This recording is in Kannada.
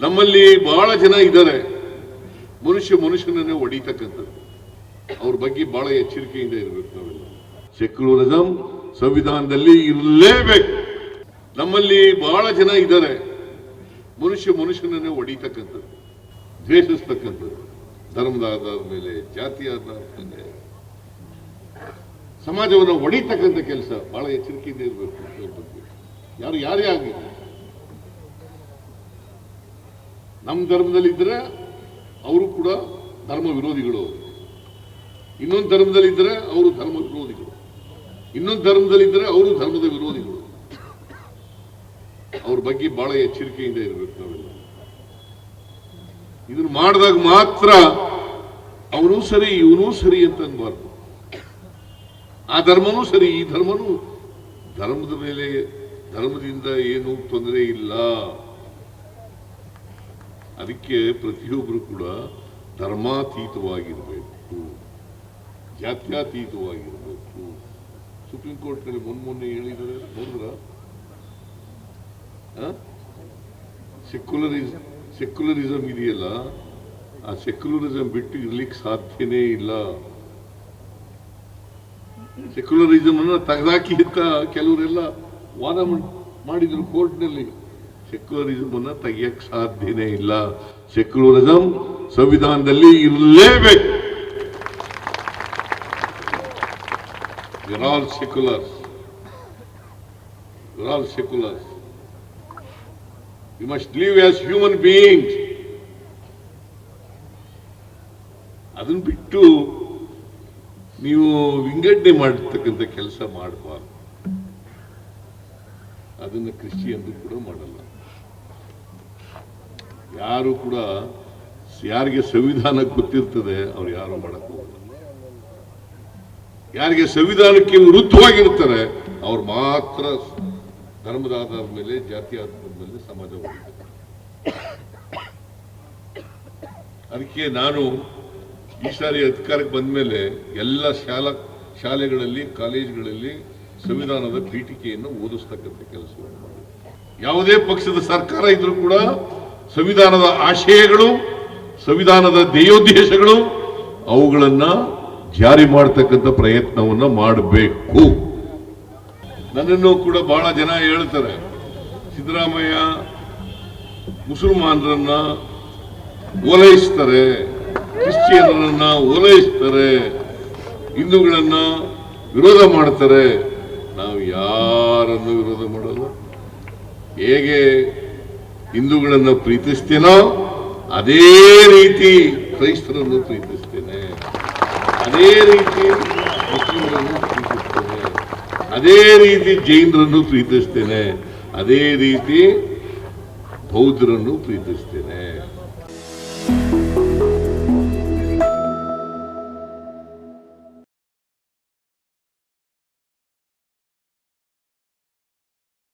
ನಮ್ಮಲ್ಲಿ ಬಹಳ ಜನ ಇದ್ದಾರೆ. ಮನುಷ್ಯ ಮನುಷ್ಯನನ್ನೇ ಹೊಡಿತಕ್ಕಂಥದ್ದು ಅವ್ರ ಬಗ್ಗೆ ಬಹಳ ಎಚ್ಚರಿಕೆಯಿಂದ ಇರಬೇಕು ನಾವೆಲ್ಲ. ಸೆಕ್ಯುಲರಿಸಂ ಸಂವಿಧಾನದಲ್ಲಿ ಇರಲೇಬೇಕು. ನಮ್ಮಲ್ಲಿ ಬಹಳ ಜನ ಇದ್ದಾರೆ. ಮನುಷ್ಯ ಮನುಷ್ಯನನ್ನೇ ಹೊಡಿತಕ್ಕಂಥದ್ದು ದ್ವೇಷಿಸ್ತಕ್ಕಂಥದ್ದು. ಧರ್ಮದ ಆಧಾರದ ಮೇಲೆ, ಜಾತಿ ಆಧಾರದ ಮೇಲೆ. ಸಮಾಜವನ್ನು ಹೊಡಿತಕ್ಕಂಥ ಕೆಲಸ. ಬಹಳ ಎಚ್ಚರಿಕೆಯಿಂದ ಇರಬೇಕು. ಯಾರು ಯಾರೇ ಆಗಲಿ. ನಮ್ಮ ಧರ್ಮದಲ್ಲಿ ಇದ್ರೆ ಅವರು ಕೂಡ ಧರ್ಮ ವಿರೋಧಿಗಳು. ಇನ್ನೊಂದು ಧರ್ಮದಲ್ಲಿ ಇದ್ರೆ ಅವರು ಧರ್ಮ ವಿರೋಧಿಗಳು. ಇನ್ನೊಂದು ಧರ್ಮದಲ್ಲಿ ಇದ್ರೆ ಅವರು ಧರ್ಮದ ವಿರೋಧಿಗಳು. ಅವ್ರ ಬಗ್ಗೆ ಬಹಳ ಎಚ್ಚರಿಕೆಯಿಂದ ಇರಬೇಕು ನಾವೆಲ್ಲ. ಇದನ್ನು ಮಾಡಿದಾಗ ಮಾತ್ರ ಅವನು ಸರಿ, ಇವನೂ ಸರಿ ಅಂತ ಅನ್ಬಾರ್ದು. ಆ ಧರ್ಮನೂ ಸರಿ, ಈ ಧರ್ಮನೂ ಧರ್ಮದ ಮೇಲೆ, ಧರ್ಮದಿಂದ ಏನು ತೊಂದರೆ ಇಲ್ಲ. ಅದಕ್ಕೆ ಪ್ರತಿಯೊಬ್ಬರು ಕೂಡ ಧರ್ಮಾತೀತವಾಗಿರಬೇಕು, ಜಾತ್ಯಾತೀತವಾಗಿರಬೇಕು. ಸುಪ್ರೀಂ ಕೋರ್ಟ್ನಲ್ಲಿ ಮೊನ್ನೆ ಮೊನ್ನೆ ಹೇಳಿದರೆ ನೋಡಿದ್ರ? ಸೆಕ್ಯುಲರಿಸ್ ಸೆಕ್ಯುಲರಿಸಮ್ ಇದೆಯಲ್ಲ, ಆ ಸೆಕ್ಯುಲರಿಸಮ್ ಬಿಟ್ಟು ಇರ್ಲಿಕ್ಕೆ ಸಾಧ್ಯನೇ ಇಲ್ಲ. ಸೆಕ್ಯುಲರಿಸಮ್ ಅನ್ನ ತೆಗೆದಾಕಿ ಅಂತ ಕೆಲವರೆಲ್ಲ ವಾದ ಮಾಡ್- ಮಾಡಿದ್ರು ಕೋರ್ಟ್ನಲ್ಲಿ. ಸೆಕ್ಯುಲರಿಸಮ್ ತೆಗಿಯಕ್ಕೆ ಸಾಧ್ಯನೇ ಇಲ್ಲ. ಸೆಕ್ಯುಲರಿಸಮ್ ಸಂವಿಧಾನದಲ್ಲಿ ಇರಲೇಬೇಕು. We're secular seculars. Secular you must We as human beings. ಅದನ್ನ ಬಿಟ್ಟು ನೀವು ವಿಂಗಡಣೆ ಮಾಡತಕ್ಕಂಥ ಕೆಲಸ ಮಾಡಬಾರ್ದು. ಅದನ್ನ ಎಂದು ಕೂಡ ಮಾಡಲ್ಲ. ಯಾರು ಕೂಡ ಯಾರಿಗೆ ಸಂವಿಧಾನ ಗೊತ್ತಿರ್ತದೆ, ಅವ್ರು ಯಾರು ಮಾಡಕ್ ಹೋಗಲ್ಲ. ಯಾರಿಗೆ ಸಂವಿಧಾನಕ್ಕೆ ವಿರುದ್ಧವಾಗಿರ್ತಾರೆ, ಅವ್ರು ಮಾತ್ರ ಧರ್ಮದ ಆಧಾರದ ಮೇಲೆ ಜಾತಿ ಆಧಾರದ ಮೇಲೆ ಸಮಾಜ ಅದಕ್ಕೆ ನಾನು ಈ ಸಾರಿ ಅಧಿಕಾರಕ್ಕೆ ಬಂದ ಮೇಲೆ ಎಲ್ಲ ಶಾಲಾ ಶಾಲೆಗಳಲ್ಲಿ, ಕಾಲೇಜುಗಳಲ್ಲಿ ಸಂವಿಧಾನದ ಪೀಠಿಕೆಯನ್ನು ಓದಿಸ್ತಕ್ಕಂಥ ಕೆಲಸವನ್ನು ಮಾಡಿದೆ. ಯಾವುದೇ ಪಕ್ಷದ ಸರ್ಕಾರ ಇದ್ರೂ ಕೂಡ ಸಂವಿಧಾನದ ಆಶಯಗಳು, ಸಂವಿಧಾನದ ಧ್ಯೇಯೋದ್ದೇಶಗಳು ಅವುಗಳನ್ನು ಜಾರಿ ಮಾಡತಕ್ಕಂಥ ಪ್ರಯತ್ನವನ್ನ ಮಾಡಬೇಕು. ನನ್ನನ್ನು ಕೂಡ ಬಹಳ ಜನ ಹೇಳ್ತಾರೆ, ಸಿದ್ದರಾಮಯ್ಯ ಮುಸಲ್ಮಾನರನ್ನ ಓಲೈಸ್ತಾರೆ, ಕ್ರಿಶ್ಚಿಯನರನ್ನ ಓಲೈಸ್ತಾರೆ, ಹಿಂದೂಗಳನ್ನ ವಿರೋಧ ಮಾಡ್ತಾರೆ. ನಾವು ಯಾರನ್ನು ವಿರೋಧ ಮಾಡಲ್ಲ ಹೇಗೆ ಹಿಂದೂಗಳನ್ನ ಪ್ರೀತಿಸ್ತೇನೋ ಅದೇ ರೀತಿ ಕ್ರೈಸ್ತರನ್ನು ಪ್ರೀತಿಸ್ತೇನೆ. ಅದೇ ರೀತಿ ಮುಸ್ಲಿಮರನ್ನು ಪ್ರೀತಿಸ್ತೇನೆ. ಅದೇ ರೀತಿ ಜೈನರನ್ನು ಪ್ರೀತಿಸ್ತೇನೆ. ಅದೇ ರೀತಿ ಬೌದ್ಧರನ್ನು ಪ್ರೀತಿಸ್ತೇನೆ.